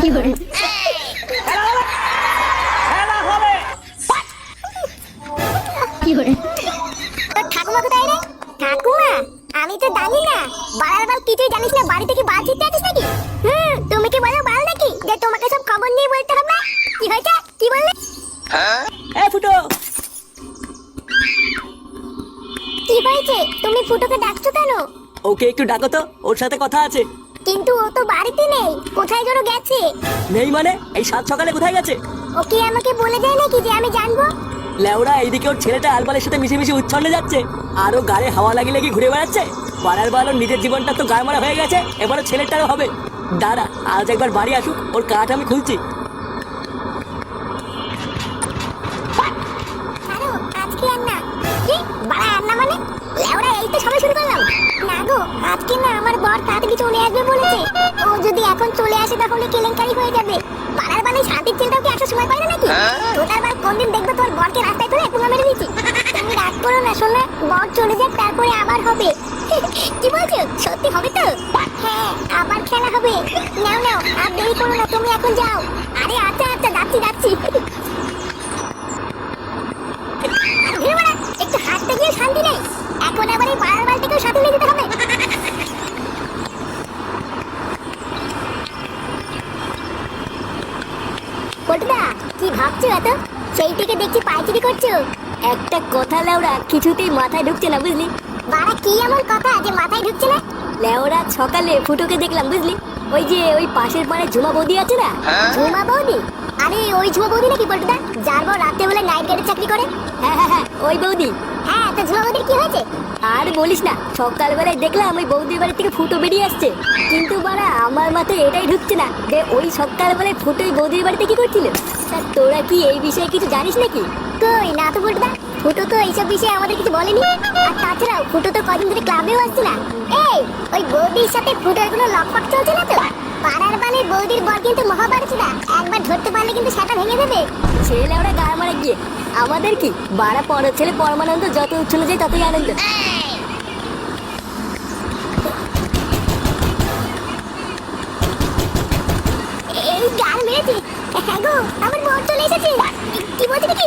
তোর ঠাকুমা কোথায় রে ঠাকুমা আমি তো জানি না। বাড়ার কিছুই জানিস না বাড়িতে কি বাল ছিটতে আছিস নাকি? হুম তুমি কি বলো বাল নাকি? যে তোমাকে সব খবর নিয়ে বলতে হবে? কি হয়েছে? কি বললে? এ ফুটো। কি হয়েছে? তুমি ফুটোকে ডাকছো কেন? ওকে একটু ডাকো তো ওর সাথে কথা আছে। কিন্তু ও তো বাড়িতে নেই কোথায় যেন গেছে? নেই মানে? এই সাত সকালে কোথায় গেছে? ও কি আমাকে বলে যায় নাকি যে আমি জানব? লেওড়া এইদিকে ওর ছেলেটা আলবালের সাথে মিশে মিশে উচ্ছন্নে যাচ্ছে। আর ও গায়ে হাওয়া লাগিয়ে লাগিয়ে ঘুরে বেড়াচ্ছে। পাড়ার বাল ওর নিজের জীবনটা তো গায়ে মারা হয়ে গেছে এবারে ছেলেটারও হবে। দাঁড়া আজ একবার বাড়ি আসুক ওর কাঠ আমি খুলছি। মানে? এই তো সবে শুরু করলাম। না গো আজকে না আমার বর তাড়াতাড়ি চলে আসবে বলেছে। এখন চলে আসে তাহলে কেলেঙ্কারি হয়ে যাবে। পাড়ার বালে শান্তির চিন্তাও কি আসার সময় পায় না নাকি? তোটার বার কোনদিন দেখবে তোর বরকে রাস্তায় তুলে পুঙ্গা মেরে দিচ্ছি। তুমি রাগ করো না শোনা বর চলে যাক তারপরে আবার হবে। কি বলছো? সত্যি হবে তো? হ্যাঁ আবার খেলা হবে। নাও নাও আর দেরি করো না তুমি এখন যাও। আরে আচ্ছা আচ্ছা যাচ্ছি যাচ্ছি আর ঘুরে বেড়া, একটু হাঁটতে গিয়ে শান্তি নেই এখন আবার এই পাড়ার বালতিকেও সাথে নিয়ে যেতে হবে পটুদা কি ভাবছ এত? সেই থেকে দেখছি পাইচারি করছ? একটা কথা লেওরা কিছুতেই মাথায় ঢুকছে না বুঝলি? বাড়া কি এমন কথা যে মাথায় ঢুকছে না? লেওরা সকালে ফুটোকে দেখলাম বুঝলি? ওই যে ওই পাশের পাড়ে ঝুমা বৌদি আছে না? ঝুমা বৌদি? আরে ওই ঝুমা বৌদি নাকি পটুদা যার বউ রাতে বেলা নাইট গার্ডের চাকরি করে? হ্যাঁ হ্যাঁ হ্যাঁ ওই বৌদি। হ্যাঁ তো ঝুমা বৌদির কি হয়েছে? আর বলিস না সকালবেলায় দেখলাম ওই বৌদির বাড়ি থেকে ফুটো বেরিয়ে আসছে। কিন্তু বাড়া আমার মাথায় এটাই ঢুকছে না যে ওই সকালবেলায় ফুটো ওই বৌদির বাড়িতে কি করছিল। তা তোরা কি এই বিষয়ে কিছু জানিস নাকি? কই না তো পটুদা ফুটো তো এইসব বিষয়ে আমাদের কিছু বলেনি। আর তাছাড়াও ফুটো তো কদিন ধরে ক্লাবেও আসছে না। এই ওই বৌদির সাথে ফুটোর কোনো লকপক চলছে না তো? পাড়ার বানের বৌদির বর কিন্তু মহাভারত না একবার ধরতে পারলে কিন্তু সেটা ভেঙে দেবে। ছেলে ওরা গায়ে মারা গিয়ে। আমাদের কি? বাড়া পর ছেলে পরমানন্দ যত উচ্ছলে যায় ততই আনন্দ এই মেরেছে হ্যাঁ গো আমার বর চলে এসেছে। কি বলছে নাকি?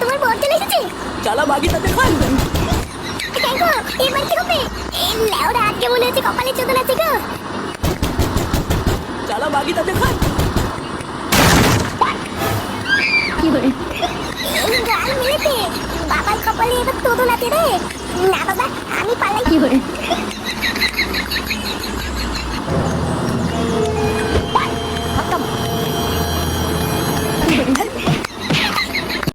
তোমার বর চলে এসেছে? চলো বাকি তাতে খান গো এবার কি হবে? লেওরা আজকে মনে হচ্ছে কপালে চোদন আছে গো। চলো বাকি তাতে খান এই গাল মেরেছে বাবার কপালে এবার তোদন আছে রে। না বাবা আমি পালাই কি করে